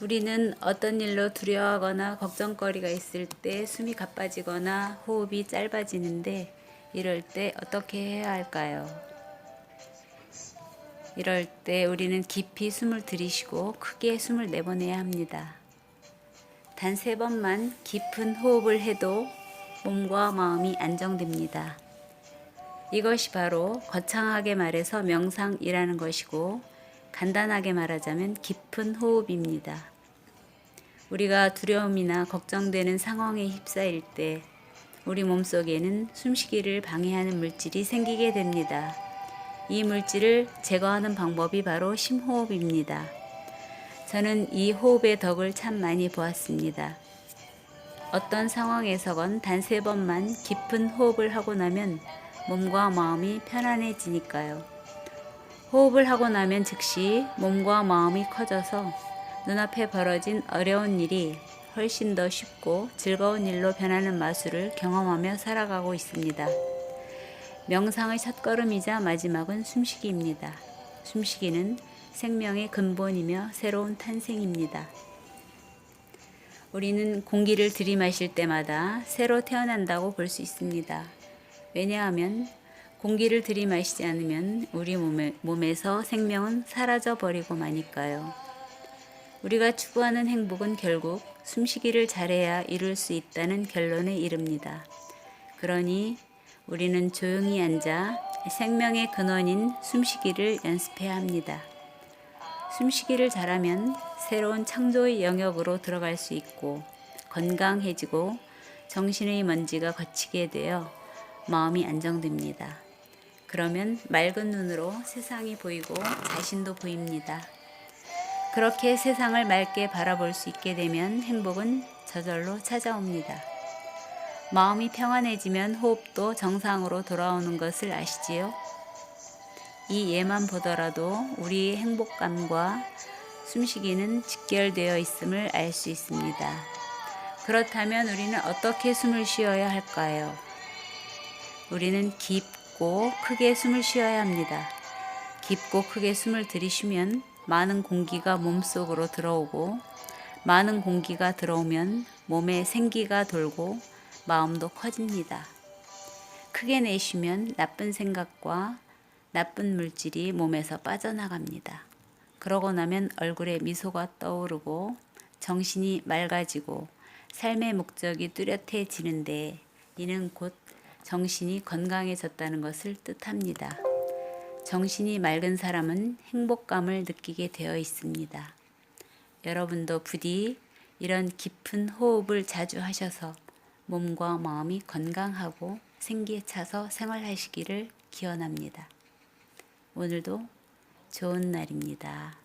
우리는 어떤 일로 두려워하거나 걱정거리가 있을 때 숨이 가빠지거나 호흡이 짧아지는데 이럴 때 어떻게 해야 할까요? 이럴 때 우리는 깊이 숨을 들이쉬고 크게 숨을 내보내야 합니다. 단 세 번만 깊은 호흡을 해도 몸과 마음이 안정됩니다. 이것이 바로 거창하게 말해서 명상이라는 것이고 간단하게 말하자면 깊은 호흡입니다. 우리가 두려움이나 걱정되는 상황에 휩싸일 때 우리 몸속에는 숨쉬기를 방해하는 물질이 생기게 됩니다. 이 물질을 제거하는 방법이 바로 심호흡입니다. 저는 이 호흡의 덕을 참 많이 보았습니다. 어떤 상황에서건 단 세 번만 깊은 호흡을 하고 나면 몸과 마음이 편안해지니까요. 호흡을 하고 나면 즉시 몸과 마음이 커져서 눈앞에 벌어진 어려운 일이 훨씬 더 쉽고 즐거운 일로 변하는 마술을 경험하며 살아가고 있습니다. 명상의 첫걸음이자 마지막은 숨쉬기입니다. 숨쉬기는 생명의 근본이며 새로운 탄생입니다. 우리는 공기를 들이마실 때마다 새로 태어난다고 볼 수 있습니다. 왜냐하면 공기를 들이마시지 않으면 우리 몸에, 몸에서 생명은 사라져 버리고 마니까요. 우리가 추구하는 행복은 결국 숨쉬기를 잘해야 이룰 수 있다는 결론에 이릅니다. 그러니 우리는 조용히 앉아 생명의 근원인 숨쉬기를 연습해야 합니다. 숨쉬기를 잘하면 새로운 창조의 영역으로 들어갈 수 있고 건강해지고 정신의 먼지가 거치게 되어 마음이 안정됩니다. 그러면 맑은 눈으로 세상이 보이고 자신도 보입니다. 그렇게 세상을 맑게 바라볼 수 있게 되면 행복은 저절로 찾아옵니다. 마음이 평안해지면 호흡도 정상으로 돌아오는 것을 아시지요? 이 예만 보더라도 우리의 행복감과 숨쉬기는 직결되어 있음을 알 수 있습니다. 그렇다면 우리는 어떻게 숨을 쉬어야 할까요? 우리는 깊 고 크게 숨을 쉬어야 합니다. 깊고 크게 숨을 들이쉬면 많은 공기가 몸속으로 들어오고 많은 공기가 들어오면 몸에 생기가 돌고 마음도 커집니다. 크게 내쉬면 나쁜 생각과 나쁜 물질이 몸에서 빠져나갑니다. 그러고 나면 얼굴에 미소가 떠오르고 정신이 맑아지고 삶의 목적이 뚜렷해지는데 이는 곧 정신이 건강해졌다는 것을 뜻합니다. 정신이 맑은 사람은 행복감을 느끼게 되어 있습니다. 여러분도 부디 이런 깊은 호흡을 자주 하셔서 몸과 마음이 건강하고 생기에 차서 생활하시기를 기원합니다. 오늘도 좋은 날입니다.